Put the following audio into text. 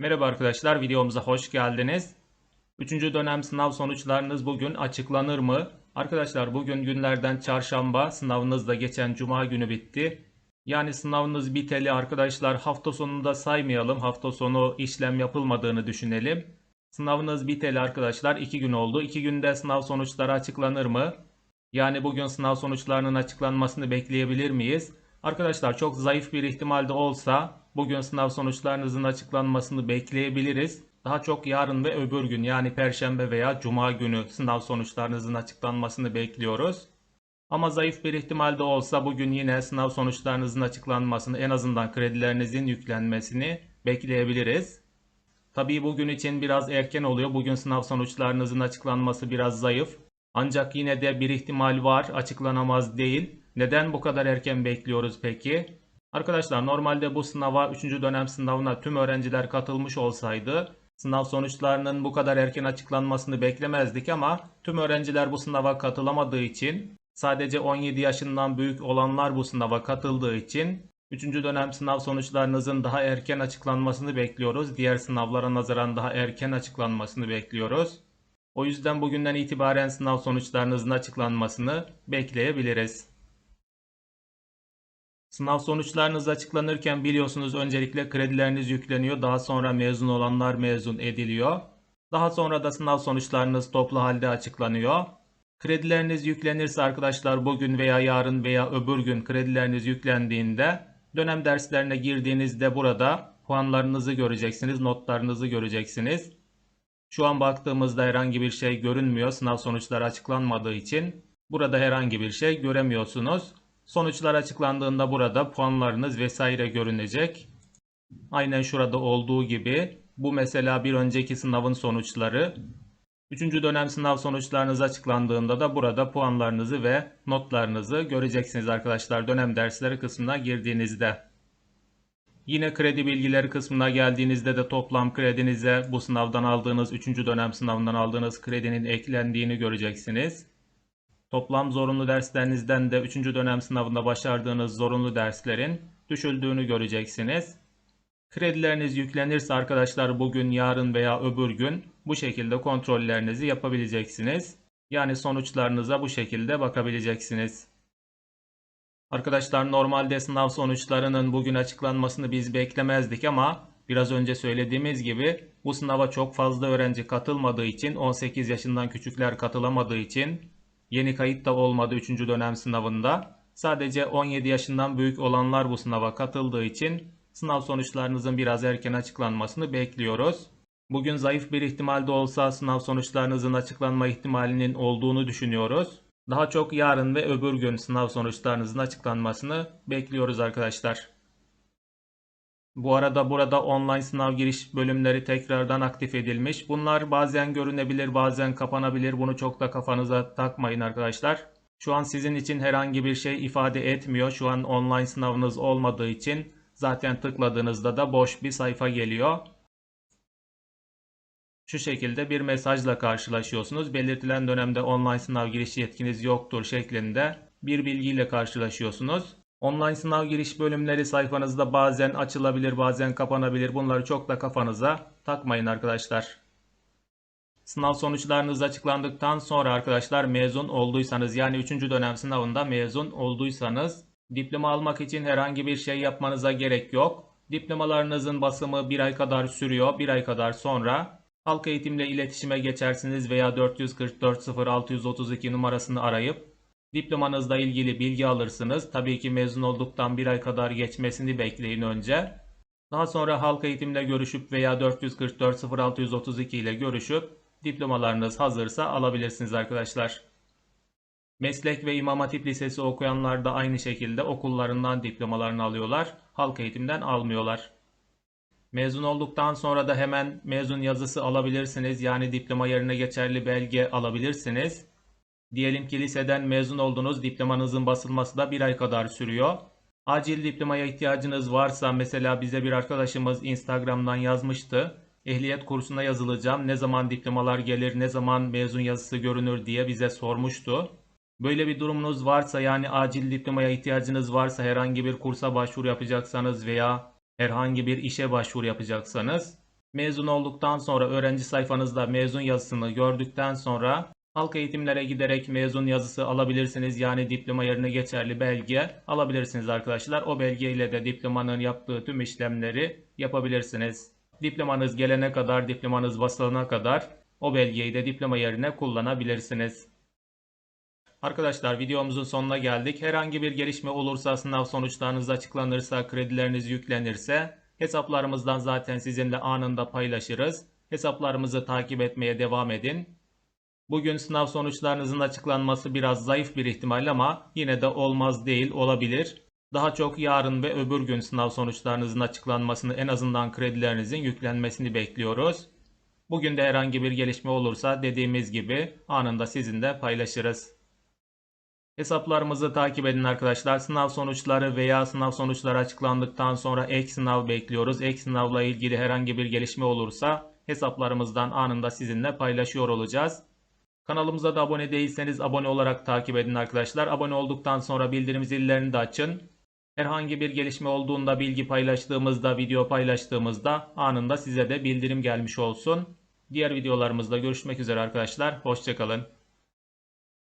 Merhaba arkadaşlar, videomuza hoş geldiniz. Üçüncü dönem sınav sonuçlarınız bugün açıklanır mı? Arkadaşlar bugün günlerden çarşamba, sınavınız da geçen cuma günü bitti. Yani sınavınız biteli arkadaşlar hafta sonunda saymayalım. Hafta sonu işlem yapılmadığını düşünelim. Sınavınız biteli arkadaşlar 2 gün oldu. 2 günde sınav sonuçları açıklanır mı? Yani bugün sınav sonuçlarının açıklanmasını bekleyebilir miyiz? Arkadaşlar çok zayıf bir ihtimalde olsa bugün sınav sonuçlarınızın açıklanmasını bekleyebiliriz. Daha çok yarın ve öbür gün yani perşembe veya cuma günü sınav sonuçlarınızın açıklanmasını bekliyoruz. Ama zayıf bir ihtimalde olsa bugün yine sınav sonuçlarınızın açıklanmasını en azından kredilerinizin yüklenmesini bekleyebiliriz. Tabii bugün için biraz erken oluyor. Bugün sınav sonuçlarınızın açıklanması biraz zayıf. Ancak yine de bir ihtimal var, açıklanamaz değil. Neden bu kadar erken bekliyoruz peki? Arkadaşlar normalde bu sınava 3. dönem sınavına tüm öğrenciler katılmış olsaydı sınav sonuçlarının bu kadar erken açıklanmasını beklemezdik ama tüm öğrenciler bu sınava katılamadığı için sadece 17 yaşından büyük olanlar bu sınava katıldığı için 3. dönem sınav sonuçlarınızın daha erken açıklanmasını bekliyoruz. Diğer sınavlara nazaran daha erken açıklanmasını bekliyoruz. O yüzden bugünden itibaren sınav sonuçlarınızın açıklanmasını bekleyebiliriz. Sınav sonuçlarınız açıklanırken biliyorsunuz öncelikle kredileriniz yükleniyor. Daha sonra mezun olanlar mezun ediliyor. Daha sonra da sınav sonuçlarınız toplu halde açıklanıyor. Kredileriniz yüklenirse arkadaşlar bugün veya yarın veya öbür gün kredileriniz yüklendiğinde dönem derslerine girdiğinizde burada puanlarınızı göreceksiniz, notlarınızı göreceksiniz. Şu an baktığımızda herhangi bir şey görünmüyor sınav sonuçları açıklanmadığı için. Burada herhangi bir şey göremiyorsunuz. Sonuçlar açıklandığında burada puanlarınız vesaire görünecek. Aynen şurada olduğu gibi bu mesela bir önceki sınavın sonuçları. Üçüncü dönem sınav sonuçlarınız açıklandığında da burada puanlarınızı ve notlarınızı göreceksiniz arkadaşlar dönem dersleri kısmına girdiğinizde. Yine kredi bilgileri kısmına geldiğinizde de toplam kredinize bu sınavdan aldığınız 3. dönem sınavından aldığınız kredinin eklendiğini göreceksiniz. Toplam zorunlu derslerinizden de 3. dönem sınavında başardığınız zorunlu derslerin düşüldüğünü göreceksiniz. Kredileriniz yüklenirse arkadaşlar bugün, yarın veya öbür gün bu şekilde kontrollerinizi yapabileceksiniz. Yani sonuçlarınıza bu şekilde bakabileceksiniz. Arkadaşlar normalde sınav sonuçlarının bugün açıklanmasını biz beklemezdik ama biraz önce söylediğimiz gibi bu sınava çok fazla öğrenci katılmadığı için 18 yaşından küçükler katılamadığı için yeni kayıt da olmadı 3. dönem sınavında. Sadece 17 yaşından büyük olanlar bu sınava katıldığı için sınav sonuçlarınızın biraz erken açıklanmasını bekliyoruz. Bugün zayıf bir ihtimalde olsa sınav sonuçlarınızın açıklanma ihtimalinin olduğunu düşünüyoruz. Daha çok yarın ve öbür gün sınav sonuçlarınızın açıklanmasını bekliyoruz arkadaşlar. Bu arada burada online sınav giriş bölümleri tekrardan aktif edilmiş. Bunlar bazen görünebilir, bazen kapanabilir. Bunu çok da kafanıza takmayın arkadaşlar. Şu an sizin için herhangi bir şey ifade etmiyor. Şu an online sınavınız olmadığı için zaten tıkladığınızda da boş bir sayfa geliyor. Şu şekilde bir mesajla karşılaşıyorsunuz. Belirtilen dönemde online sınav giriş yetkiniz yoktur şeklinde bir bilgiyle karşılaşıyorsunuz. Online sınav giriş bölümleri sayfanızda bazen açılabilir, bazen kapanabilir. Bunları çok da kafanıza takmayın arkadaşlar. Sınav sonuçlarınız açıklandıktan sonra arkadaşlar mezun olduysanız yani 3. dönem sınavında mezun olduysanız diploma almak için herhangi bir şey yapmanıza gerek yok. Diplomalarınızın basımı bir ay kadar sürüyor. Bir ay kadar sonra halk eğitimle iletişime geçersiniz veya 444 0632 numarasını arayıp Diplomanızla ilgili bilgi alırsınız. Tabii ki mezun olduktan bir ay kadar geçmesini bekleyin önce. Daha sonra halk eğitimle görüşüp veya 444 0632 ile görüşüp diplomalarınız hazırsa alabilirsiniz arkadaşlar. Meslek ve İmam Hatip Lisesi okuyanlar da aynı şekilde okullarından diplomalarını alıyorlar. Halk eğitimden almıyorlar. Mezun olduktan sonra da hemen mezun yazısı alabilirsiniz. Yani diploma yerine geçerli belge alabilirsiniz. Diyelim ki liseden mezun oldunuz, diplomanızın basılması da bir ay kadar sürüyor. Acil diplomaya ihtiyacınız varsa mesela bize bir arkadaşımız Instagram'dan yazmıştı. Ehliyet kursuna yazılacağım, ne zaman diplomalar gelir, ne zaman mezun yazısı görünür diye bize sormuştu. Böyle bir durumunuz varsa yani acil diplomaya ihtiyacınız varsa herhangi bir kursa başvuru yapacaksanız veya herhangi bir işe başvuru yapacaksanız Mezun olduktan sonra öğrenci sayfanızda mezun yazısını gördükten sonra halk eğitimlere giderek mezun yazısı alabilirsiniz. Yani diploma yerine geçerli belge alabilirsiniz arkadaşlar. O belgeyle de diplomanın yaptığı tüm işlemleri yapabilirsiniz. Diplomanız gelene kadar, diplomanız basılana kadar o belgeyi de diploma yerine kullanabilirsiniz. Arkadaşlar videomuzun sonuna geldik. Herhangi bir gelişme olursa, sınav sonuçlarınız açıklanırsa, kredileriniz yüklenirse hesaplarımızdan zaten sizinle anında paylaşırız. Hesaplarımızı takip etmeye devam edin. Bugün sınav sonuçlarınızın açıklanması biraz zayıf bir ihtimal ama yine de olmaz değil olabilir. Daha çok yarın ve öbür gün sınav sonuçlarınızın açıklanmasını en azından kredilerinizin yüklenmesini bekliyoruz. Bugün de herhangi bir gelişme olursa dediğimiz gibi anında sizinle paylaşırız. Hesaplarımızı takip edin arkadaşlar. Sınav sonuçları veya sınav sonuçları açıklandıktan sonra ek sınav bekliyoruz. Ek sınavla ilgili herhangi bir gelişme olursa hesaplarımızdan anında sizinle paylaşıyor olacağız. Kanalımıza da abone değilseniz abone olarak takip edin arkadaşlar. Abone olduktan sonra bildirim zillerini de açın. Herhangi bir gelişme olduğunda bilgi paylaştığımızda, video paylaştığımızda anında size de bildirim gelmiş olsun. Diğer videolarımızda görüşmek üzere arkadaşlar. Hoşçakalın.